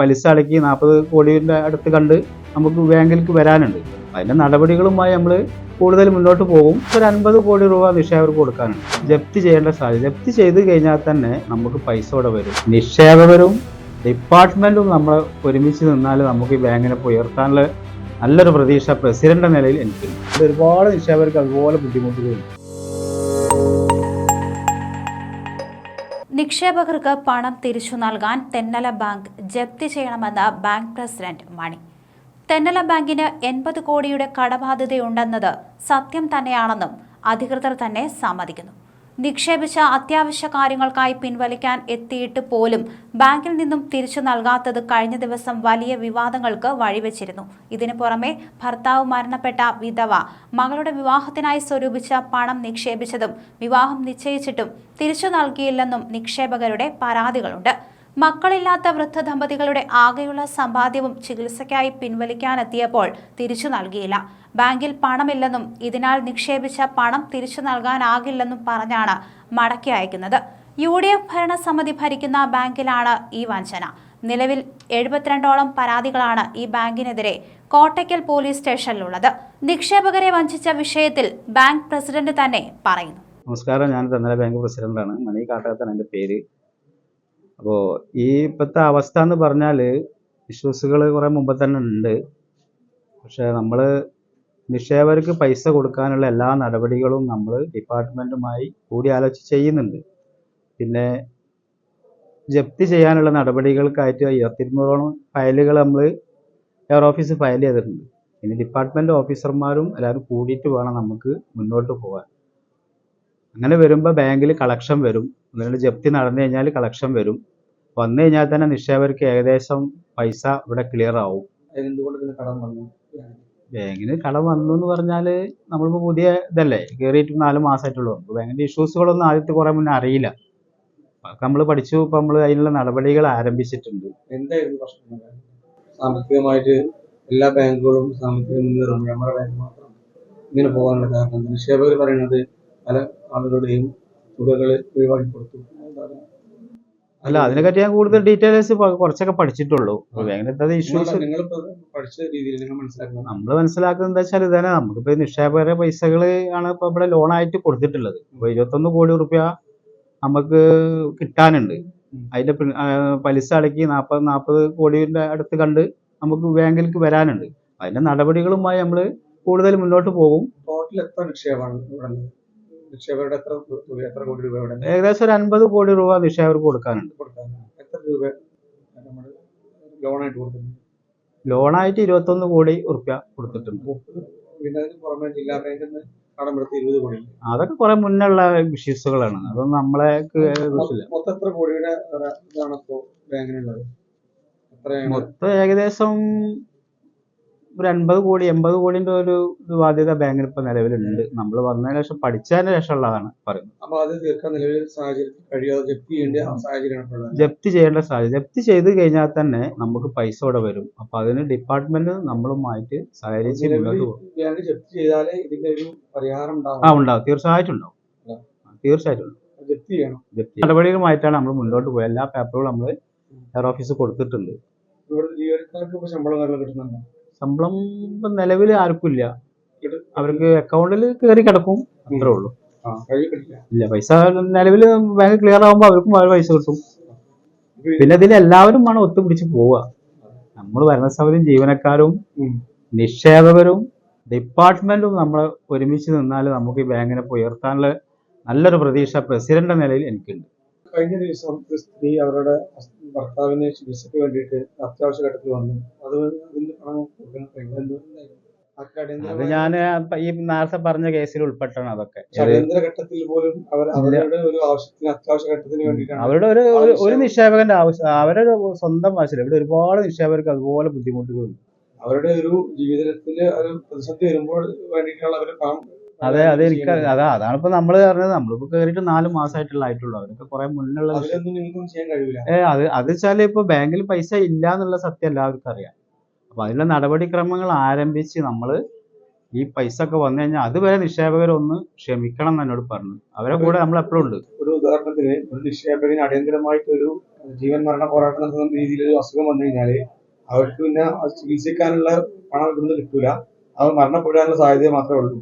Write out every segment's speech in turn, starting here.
പലിശ അടക്കി നാൽപ്പത് കോടിയുടെ അടുത്ത് കണ്ട് നമുക്ക് ബാങ്കിലേക്ക് വരാനുണ്ട്. അതിന്റെ നടപടികളുമായി നമ്മൾ കൂടുതൽ മുന്നോട്ട് പോകും. ഒരു അൻപത് കോടി രൂപ നിക്ഷേപകർക്ക് കൊടുക്കാനുണ്ട്. ജപ്തി ചെയ്യേണ്ട സാധ്യത ജപ്തി ചെയ്ത് കഴിഞ്ഞാൽ തന്നെ നമുക്ക് പൈസ ഇവിടെ വരും. നിക്ഷേപകരും ഡിപ്പാർട്ട്മെന്റും നമ്മൾ ഒരുമിച്ച് നിന്നാൽ നമുക്ക് ഈ ബാങ്കിനെ ഉയർത്താനുള്ള നല്ലൊരു പ്രതീക്ഷ പ്രസിഡന്റ് നിലയിൽ എനിക്കുണ്ട്. ഒരുപാട് നിക്ഷേപകർക്ക് അതുപോലെ ബുദ്ധിമുട്ടുകളുണ്ട്. നിക്ഷേപകർക്ക് പണം തിരിച്ചു നൽകാൻ തെന്നല ബാങ്ക് ജപ്തി ചെയ്യണമെന്ന് ബാങ്ക് പ്രസിഡന്റ് മണി. തെന്നല ബാങ്കിന് എൺപത് കോടിയുടെ കടബാധ്യതയുണ്ടെന്നത് സത്യം തന്നെയാണെന്നും അധികൃതർ തന്നെ സമ്മതിക്കുന്നു. നിക്ഷേപിച്ച അത്യാവശ്യ കാര്യങ്ങൾക്കായി പിൻവലിക്കാൻ എത്തിയിട്ട് പോലും ബാങ്കിൽ നിന്നും തിരിച്ചു നൽകാത്തത് കഴിഞ്ഞ ദിവസം വലിയ വിവാദങ്ങൾക്ക് വഴിവെച്ചിരുന്നു. ഇതിനു പുറമെ ഭർത്താവ് മരണപ്പെട്ട വിധവ മകളുടെ വിവാഹത്തിനായി സ്വരൂപിച്ച പണം നിക്ഷേപിച്ചതും വിവാഹം നിശ്ചയിച്ചിട്ടും തിരിച്ചു നൽകിയില്ലെന്നും നിക്ഷേപകരുടെ പരാതികളുണ്ട്. മക്കളില്ലാത്ത വൃദ്ധ ദമ്പതികളുടെ ആകെയുള്ള സമ്പാദ്യവും ചികിത്സയ്ക്കായി പിൻവലിക്കാനെത്തിയപ്പോൾ തിരിച്ചു നൽകിയില്ല. ബാങ്കിൽ പണമില്ലെന്നും ഇതിനാൽ നിക്ഷേപിച്ച പണം തിരിച്ചു നൽകാനാകില്ലെന്നും പറഞ്ഞാണ് മടക്കി അയക്കുന്നത്. യു ഡി എഫ് ഭരണസമിതി ഭരിക്കുന്ന ബാങ്കിലാണ് ഈ വഞ്ചന. നിലവിൽ എഴുപത്തിരണ്ടോളം പരാതികളാണ് ഈ ബാങ്കിനെതിരെ കോട്ടയ്ക്കൽ പോലീസ് സ്റ്റേഷനിലുള്ളത്. നിക്ഷേപകരെ വഞ്ചിച്ച വിഷയത്തിൽ ബാങ്ക് പ്രസിഡന്റ് തന്നെ പറയുന്നു. നമസ്കാരം. ഞാൻ തെന്നല ബാങ്ക് പ്രസിഡന്റാണ്. മണി കാട്ടകത്താണ് എന്റെ പേര്. അപ്പോൾ ഈ ഇപ്പോഴത്തെ അവസ്ഥ എന്ന് പറഞ്ഞാൽ ഇഷ്യൂസുകൾ കുറേ മുമ്പ് തന്നെ ഉണ്ട്. പക്ഷേ നമ്മൾ നിക്ഷേപകർക്ക് പൈസ കൊടുക്കാനുള്ള എല്ലാ നടപടികളും നമ്മൾ ഡിപ്പാർട്ട്മെന്റുമായി കൂടിയാലോചിച്ച് ചെയ്യുന്നുണ്ട്. പിന്നെ ജപ്തി ചെയ്യാനുള്ള നടപടികൾക്കായിട്ട് ഇരുപത്തിരുന്നൂറോളം ഫയലുകൾ നമ്മൾ എയർ ഓഫീസ് ഫയൽ ചെയ്തിട്ടുണ്ട്. ഇനി ഡിപ്പാർട്ട്മെന്റ് ഓഫീസർമാരും എല്ലാവരും കൂടിയിട്ട് വേണം നമുക്ക് മുന്നോട്ട് പോകാൻ. അങ്ങനെ വരുമ്പോൾ ബാങ്കിൽ കളക്ഷൻ വരും. എന്നിട്ട് ജപ്തി നടന്നു കഴിഞ്ഞാൽ കളക്ഷൻ വരും. വന്നു കഴിഞ്ഞാൽ തന്നെ നിക്ഷേപകർക്ക് ഏകദേശം പൈസ ഇവിടെ ക്ലിയർ ആവും. ബാങ്കിന് കടം വന്നു? എന്ന് പറഞ്ഞാൽ നമ്മളിപ്പോൾ പുതിയ ഇതല്ലേ കയറിയിട്ട് നാല് മാസമായിട്ടുള്ളൂ ബാങ്കിന്റെ ഇഷ്യൂസുകളൊന്നും ആദ്യത്തെ കുറേ മുന്നേ അറിയില്ല. നമ്മൾ പഠിച്ചു ഇപ്പം നമ്മൾ അതിനുള്ള നടപടികൾ ആരംഭിച്ചിട്ടുണ്ട്. എന്തായിരുന്നു പ്രശ്നം? സാമ്പത്തികമായിട്ട് എല്ലാ ബാങ്കുകളും സാമ്പത്തിക മുന്നേറും നമ്മുടെ ബാങ്ക് മാത്രം ഇങ്ങനെ പോകാനുള്ള കാരണം? നിക്ഷേപകർ പറയുന്നത് പല ആളുകളുടെയും തുകകൾ ഒഴിവാക്കി കൊടുത്തു എന്താണ്? അല്ല അതിനെപ്പറ്റി ഞാൻ കൂടുതൽ ഡീറ്റെയിൽസ് കുറച്ചൊക്കെ പഠിച്ചിട്ടുള്ളൂ. അങ്ങനത്തെ ഇഷ്യൂസ് നമ്മൾ മനസ്സിലാക്കുന്നത്? എന്താ വെച്ചാൽ ഇതന്നെ. നമുക്കിപ്പോ നിക്ഷേപകരെ പൈസകൾ ആണ് ഇപ്പൊ ഇവിടെ ലോണായിട്ട് കൊടുത്തിട്ടുള്ളത്. ഇപ്പൊ ഇരുപത്തൊന്ന് കോടി റുപ്യ നമുക്ക് കിട്ടാനുണ്ട്. അതിന്റെ പലിശ അടക്കി നാൽപ്പത് നാൽപ്പത് കോടിയുടെ അടുത്ത് കണ്ട് നമുക്ക് ബാങ്കിലേക്ക് വരാനുണ്ട്. അതിന്റെ നടപടികളുമായി നമ്മൾ കൂടുതൽ മുന്നോട്ട് പോകും. ടോട്ടൽ എത്ര നിക്ഷേപമാണ് നിക്ഷേപകരുടെ എത്ര തുക എത്ര കോടി രൂപ ഇവിടെ ഏകദേശം ഒരു അൻപത് കോടി രൂപ നിക്ഷേപകർക്ക് കൊടുക്കാനുണ്ട്. കൊടുക്കാൻ എത്ര രൂപ നമ്മൾ ലോണായിട്ട് കൊടുത്തിട്ടുണ്ട്? ലോണായിട്ട് ഇരുപത്തൊന്ന് കോടി റുപ്യ കൊടുത്തിട്ടുണ്ട്. പിന്നെ അതിന് പുറമെ ജില്ലാ ബാങ്കിൽ നിന്ന് കടമെടുത്ത് ഇരുപത് കോടി അതൊക്കെ കുറെ മുന്നുള്ള ഇഷ്യൂസുകളാണ് അതൊന്നും നമ്മളെ മൊത്തം എത്ര കോടിയുടെ ഇതാണ് ഇപ്പോ ബാങ്കിനുള്ളത്? മൊത്തം ഏകദേശം ഒരു അൻപത് കോടി എൺപത് കോടിന്റെ ഒരു ബാധ്യത ബാങ്കിന് ഇപ്പൊ നിലവിലുണ്ട്. നമ്മൾ വന്നതിന് ശേഷം പഠിച്ചതിന് ശേഷമുള്ളതാണ് പറയുന്നത്. അപ്പൊ അത് തീർക്കാൻ നിലവിൽ സാഹചര്യത്തിൽ കഴിയാതെ ജപ്തി ചെയ്യേണ്ട സാഹചര്യം സാഹചര്യമാണ് ജപ്തി ചെയ്യേണ്ട സാധ്യത ജപ്തി ചെയ്ത് കഴിഞ്ഞാൽ തന്നെ നമുക്ക് പൈസ ഇവിടെ വരും. അപ്പൊ അതിന് ഡിപ്പാർട്ട്മെന്റ് നമ്മളുമായിട്ട് സഹകരിച്ച് മുന്നോട്ട് നിലവിൽ പോകും. ജപ്തി ചെയ്താലേ ഇതിന്റെ ഒരു പരിഹാരം ആ ഉണ്ടാവും. തീർച്ചയായിട്ടും ഉണ്ടാവും. തീർച്ചയായിട്ടും ഉണ്ടാവും. ജപ്തി ചെയ്യണം. നടപടികളുമായിട്ടാണ് നമ്മൾ മുന്നോട്ട് പോയത് എല്ലാ പേപ്പറുകളും നമ്മൾ ഹെയർ ഓഫീസ് കൊടുത്തിട്ടുണ്ട്. ഇവിടുത്തെ ജീവനക്കാർക്ക് ശമ്പളം കിട്ടുന്നുണ്ടോ? ശമ്പളം ഇപ്പൊ നിലവിൽ ആർക്കും ഇല്ല. അവർക്ക് അക്കൗണ്ടിൽ കയറി കിടക്കും. അത്രേ ഉള്ളൂ. ഇല്ല പൈസ നിലവിൽ ബാങ്ക് ക്ലിയർ ആകുമ്പോൾ അവർക്കും അവർ പൈസ കിട്ടും. പിന്നെ ഇതിൽ എല്ലാവരും വേണം ഒത്തുപിടിച്ച് പോവുക. നമ്മൾ ഭരണസമിതിയും ജീവനക്കാരും. നിക്ഷേപകരും ഡിപ്പാർട്ട്മെന്റും നമ്മൾ ഒരുമിച്ച് നിന്നാൽ നമുക്ക് ഈ ബാങ്കിനെ ഉയർത്താനുള്ള നല്ലൊരു പ്രതീക്ഷ പ്രസിഡന്റ് എന്ന നിലയിൽ എനിക്കുണ്ട്. കഴിഞ്ഞ ദിവസം സ്ത്രീ അവരുടെ ഭർത്താവിനെ ചികിത്സയ്ക്ക് വേണ്ടിയിട്ട് അത്യാവശ്യ ഘട്ടത്തിൽ വന്നു. അത് അതിന്റെ പണം അത് ഞാൻ ഈ നേരത്തെ പറഞ്ഞ കേസിൽ ഉൾപ്പെട്ടാണ് അതൊക്കെ. ഘട്ടത്തിൽ പോലും അവർ അവരുടെ ഒരു ആവശ്യത്തിന് അത്യാവശ്യ ഘട്ടത്തിന് വേണ്ടിയിട്ടാണ് അവരുടെ ഒരു ഒരു- നിക്ഷേപകന്റെ ആവശ്യം അവരുടെ സ്വന്തം ആവശ്യമില്ല. ഇവിടെ ഒരുപാട് നിക്ഷേപകർക്ക് അതുപോലെ ബുദ്ധിമുട്ടുകളുണ്ട്. അവരുടെ ഒരു ജീവിതത്തിൽ ഒരു പ്രതിസന്ധി വരുമ്പോൾ വേണ്ടിയിട്ടുള്ള അവർ അതെ അതെ എനിക്ക് അതാ അതാണ് ഇപ്പൊ നമ്മൾ പറഞ്ഞത്. നമ്മളിപ്പോ കയറിയിട്ട് നാല് മാസമായിട്ടുള്ള ആയിട്ടുള്ളൂ. അവരൊക്കെ കുറെ മുന്നുള്ള ഏ അത് അത് വെച്ചാൽ ഇപ്പൊ ബാങ്കിൽ പൈസ ഇല്ല എന്നുള്ള സത്യം എല്ലാവർക്കും അറിയാം. അപ്പൊ അതിനുള്ള നടപടിക്രമങ്ങൾ ആരംഭിച്ച് നമ്മൾ ഈ പൈസ ഒക്കെ വന്നു കഴിഞ്ഞാൽ അതുവരെ നിക്ഷേപകരൊന്ന് ക്ഷമിക്കണം എന്ന് എന്നോട് പറഞ്ഞു. അവരെ കൂടെ നമ്മൾ എപ്പോഴും ഉണ്ട്. ഒരു ഉദാഹരണത്തിന് ഒരു നിക്ഷേപകന് അടിയന്തരമായിട്ട് ഒരു ജീവൻ മരണ പോരാട്ടം നടത്തുന്ന രീതിയിൽ ഒരു അസുഖം വന്നു കഴിഞ്ഞാൽ അവർക്ക് പിന്നെ ചികിത്സിക്കാനുള്ള പണം ഇവിടുന്ന് കിട്ടൂല. അവർ മരണപ്പെടാനുള്ള സാധ്യത മാത്രമേ ഉള്ളൂ.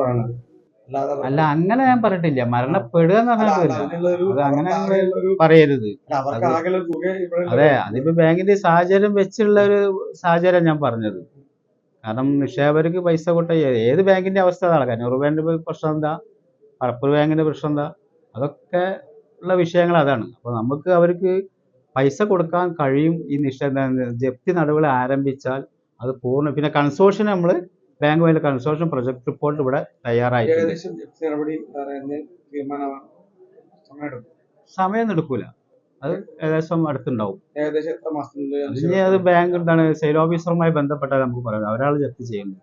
പറയുന്നത് അല്ല അങ്ങനെ ഞാൻ പറഞ്ഞിട്ടില്ല. മരണപ്പെടുക എന്ന് പറഞ്ഞിട്ടില്ല അത് അങ്ങനെ പറയരുത്. അത് അതിപ്പോ ബാങ്കിന്റെ സാഹചര്യം വെച്ചുള്ള ഒരു സാഹചര്യം ഞാൻ പറഞ്ഞത്. കാരണം നിക്ഷേപകർക്ക് പൈസ കൊട്ട ഏത് ബാങ്കിന്റെ അവസ്ഥ അതാണ്. കണ്ണൂർ ബാങ്കിന്റെ പ്രശ്നം എന്താ? പറപ്പൂർ ബാങ്കിന്റെ പ്രശ്നം എന്താ? അതൊക്കെ ഉള്ള വിഷയങ്ങൾ അതാണ്. അപ്പോൾ നമുക്ക് അവർക്ക് പൈസ കൊടുക്കാൻ കഴിയും ഈ നിക്ഷേപ ജപ്തി നടപടി ആരംഭിച്ചാൽ അത് പൂർണ പിന്നെ കൺസോഷൻ നമ്മൾ ബാങ്ക് വഴി കൺസോർഷ്യം പ്രൊജക്ട് റിപ്പോർട്ട് ഇവിടെ തയ്യാറായിട്ടുണ്ട് സമയം എടുക്കൂല അത് ഏകദേശം അടുത്തുണ്ടാവും. ഇനി അത് ബാങ്ക് എന്താണ് സെയിൽ ഓഫീസറുമായി ബന്ധപ്പെട്ടാൽ നമുക്ക് പറയാം. ഒരാൾ ജപ്തി ചെയ്യുന്നു